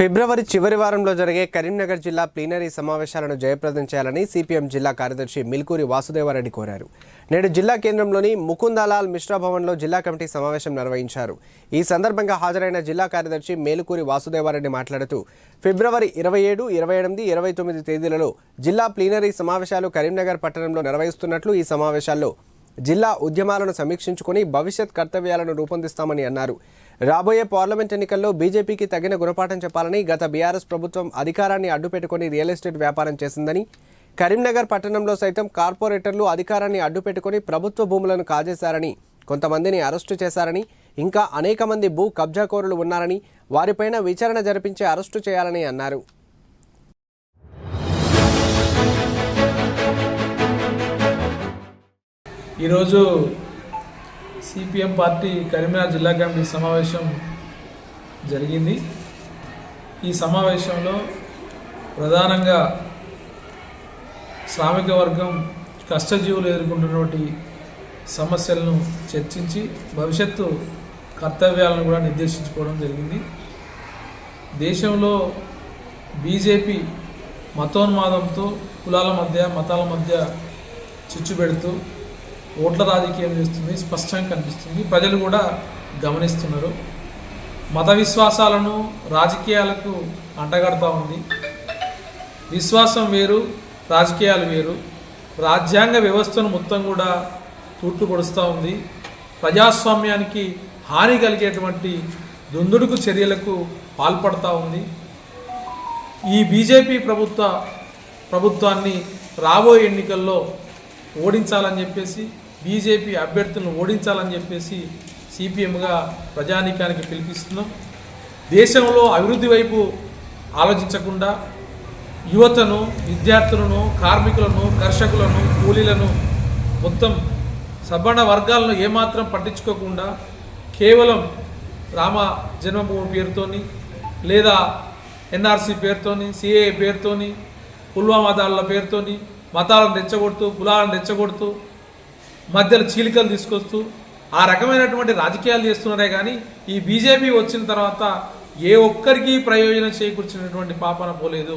ఫిబ్రవరి చివరి వారంలో జరిగే కరీంనగర్ జిల్లా ప్లీనరీ సమావేశాలను జయప్రదం చేయాలని సిపిఎం జిల్లా కార్యదర్శి మిల్కూరి వాసుదేవారెడ్డి కోరారు. నేడు జిల్లా కేంద్రంలోని ముకుందాలాల్ మిశ్రా భవన్లో జిల్లా కమిటీ సమావేశం నిర్వహించారు. ఈ సందర్భంగా హాజరైన జిల్లా కార్యదర్శి మేలుకూరి వాసుదేవారెడ్డి మాట్లాడుతూ ఫిబ్రవరి ఇరవై ఏడు ఇరవై ఎనిమిది ఇరవై తొమ్మిది తేదీలలో జిల్లా ప్లీనరీ సమావేశాలు కరీంనగర్ పట్టణంలో నిర్వహిస్తున్నట్లు ఈ సమావేశాల్లో జిల్లా ఉద్యమాలను సమీక్షించుకుని భవిష్యత్ కర్తవ్యాలను రూపొందిస్తామని అన్నారు. రాబోయే పార్లమెంట్ ఎన్నికల్లో బీజేపీకి తగిన గుణపాఠం చెప్పాలని గత బీఆర్ఎస్ ప్రభుత్వం అధికారాన్ని అడ్డుపెట్టుకుని రియల్ ఎస్టేట్ వ్యాపారం చేసిందని కరీంనగర్ పట్టణంలో సైతం కార్పొరేటర్లు అధికారాన్ని అడ్డుపెట్టుకుని ప్రభుత్వ భూములను కాజేశారని కొంతమందిని అరెస్టు చేశారని ఇంకా అనేక మంది భూ కబ్జాకోరులు ఉన్నారని వారిపైన విచారణ జరిపించి అరెస్టు చేయాలని అన్నారు. ఈరోజు సిపిఎం పార్టీ కరీంనగర్ జిల్లా కమిటీ సమావేశం జరిగింది. ఈ సమావేశంలో ప్రధానంగా శ్రామిక వర్గం కష్టజీవులు ఎదుర్కొంటున్నటువంటి సమస్యలను చర్చించి భవిష్యత్తు కర్తవ్యాలను కూడా నిర్దేశించుకోవడం జరిగింది. దేశంలో బీజేపీ మతోన్మాదంతో కులాల మధ్య మతాల మధ్య చిచ్చు పెడుతూ ఓట్ల రాజకీయం చేస్తుంది స్పష్టంగా కనిపిస్తుంది. ప్రజలు కూడా గమనిస్తున్నారు. మత విశ్వాసాలను రాజకీయాలకు అంటగడతా ఉంది. విశ్వాసం వేరు రాజకీయాలు వేరు. రాజ్యాంగ వ్యవస్థను మొత్తం కూడా తూట్లు పొడుస్తూ ఉంది. ప్రజాస్వామ్యానికి హాని కలిగేటువంటి దుందుడుకు చర్యలకు పాల్పడుతూ ఉంది. ఈ బీజేపీ ప్రభుత్వ ప్రభుత్వాన్ని రాబోయే ఎన్నికల్లో ఓడించాలని చెప్పేసి బీజేపీ అభ్యర్థులను ఓడించాలని చెప్పేసి సిపిఎంగా ప్రజానీకానికి పిలిపిస్తున్నాం. దేశంలో అభివృద్ధి వైపు ఆలోచించకుండా యువతను విద్యార్థులను కార్మికులను కర్షకులను కూలీలను మొత్తం సబ్బండ వర్గాలను ఏమాత్రం పట్టించుకోకుండా కేవలం రామ జన్మభూమి పేరుతోని లేదా ఎన్ఆర్సీ పేరుతోని సిఏ పేరుతోని పుల్వామా దాడుల పేరుతోని మతాలను రెచ్చగొడుతూ కులాలను రెచ్చగొడుతూ మధ్యలో చీలికలు తీసుకొస్తూ ఆ రకమైనటువంటి రాజకీయాలు చేస్తున్నారే కానీ ఈ బీజేపీ వచ్చిన తర్వాత ఏ ఒక్కరికి ప్రయోజనం చేకూర్చినటువంటి పాపన పోలేదు.